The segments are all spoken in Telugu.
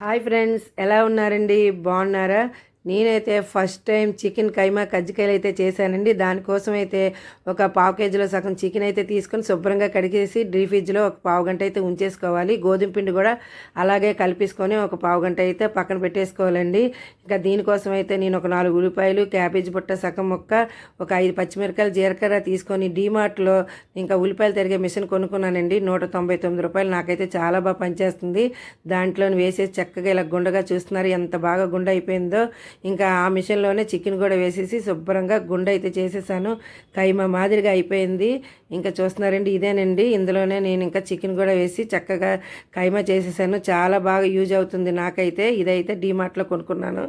హాయ్ ఫ్రెండ్స్ ఎలా ఉన్నారండి? బాగున్నారా? నేనైతే ఫస్ట్ టైం చికెన్ కైమా కజ్జికాయలు అయితే చేశానండి. దానికోసం అయితే ఒక పావు కేజీలో సగం చికెన్ అయితే తీసుకొని శుభ్రంగా కడిగేసి డీ ఫ్రిడ్జ్లో ఒక పావు గంట అయితే ఉంచేసుకోవాలి. గోధుమ పిండి కూడా అలాగే కలిపేసుకొని ఒక పావు గంట అయితే పక్కన పెట్టేసుకోవాలండి. ఇంకా దీనికోసం అయితే నేను ఒక నాలుగు ఉల్లిపాయలు క్యాబేజ్ బుట్ట సగం ముక్క ఒక ఐదు పచ్చిమిరకాయలు జీలకర్ర తీసుకొని డీమార్ట్లో ఇంకా ఉల్లిపాయలు తిరిగే మిషన్ కొనుక్కున్నానండి. నూట తొంభై తొమ్మిది రూపాయలు నాకైతే చాలా బాగా పనిచేస్తుంది. దాంట్లో వేసేసి చక్కగా ఇలా గుండగా చూస్తున్నారు ఎంత బాగా గుండె అయిపోయిందో ఇంకా ఆ మిషన్లోనే చికెన్ కూడా వేసేసి శుభ్రంగా గుండె అయితే చేసేసాను. కైమా మాదిరిగా అయిపోయింది. ఇంకా చూస్తున్నారండి ఇదేనండి. ఇందులోనే నేను ఇంకా చికెన్ కూడా వేసి చక్కగా కైమా చేసేసాను. చాలా బాగా యూజ్ అవుతుంది నాకైతే. ఇదైతే డీమార్ట్లో కొనుక్కున్నాను.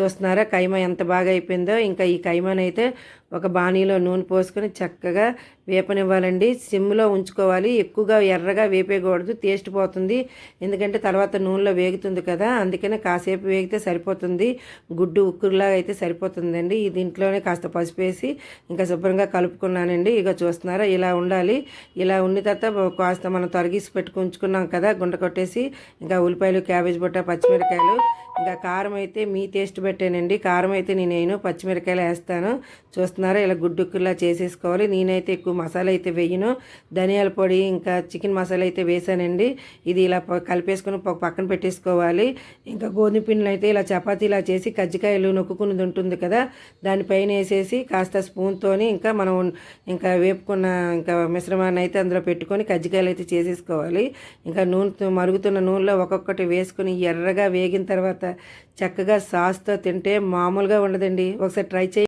చూస్తున్నారా? కైమా ఎంత బాగా అయిపోయిందో. ఇంకా ఈ కైమానైతే ఒక బాణీలో నూనె పోసుకొని చక్కగా వేపనివ్వాలండి. సిమ్లో ఉంచుకోవాలి. ఎక్కువగా ఎర్రగా వేపేయకూడదు. టేస్ట్ పోతుంది. ఎందుకంటే తర్వాత నూనెలో వేగుతుంది కదా. అందుకనే కాసేపు వేగితే సరిపోతుంది. గుడ్డు ఉక్కులాగా అయితే సరిపోతుందండి. ఈ దీంట్లోనే కాస్త పసుపు వేసి ఇంకా శుభ్రంగా కలుపుకున్నానండి. ఇక చూస్తున్నారా? ఇలా ఉండాలి. ఇలా ఉన్న తర్వాత కాస్త మనం తొలగిసి పెట్టుకు ఉంచుకున్నాం కదా. గుండ కొట్టేసి ఇంకా ఉల్లిపాయలు క్యాబేజ్ బుట్ట పచ్చిమిరకాయలు ఇంకా కారం అయితే మీ టేస్ట్ పెట్టానండి కారం అయితే నేను వేయను పచ్చిమిరకాయలు వేస్తాను. చూస్తున్నారా ఇలా గుడ్డుక్కులా చేసేసుకోవాలి. నేనైతే ఎక్కువ మసాలా అయితే వేయను. ధనియాల పొడి ఇంకా చికెన్ మసాలా అయితే వేసానండి. ఇది ఇలా కలిపేసుకొని పక్కన పెట్టేసుకోవాలి. ఇంకా గోధుమ పిండిని అయితే ఇలా చపాతీలా చేసి కజ్జికాయలు నొక్కుకున్నది ఉంటుంది కదా దానిపైన వేసేసి కాస్త స్పూన్తోని ఇంకా మనం ఇంకా వేపుకున్న ఇంకా మిశ్రమాన్ని అయితే అందులో పెట్టుకొని కజ్జికాయలు అయితే చేసేసుకోవాలి. ఇంకా నూనె మరుగుతున్న నూనెలో ఒక్కొక్కటి వేసుకొని ఎర్రగా వేగిన తర్వాత చక్కగా సాస్తో తింటే మామూలుగా ఉండదండి. ఒకసారి ట్రై చేయండి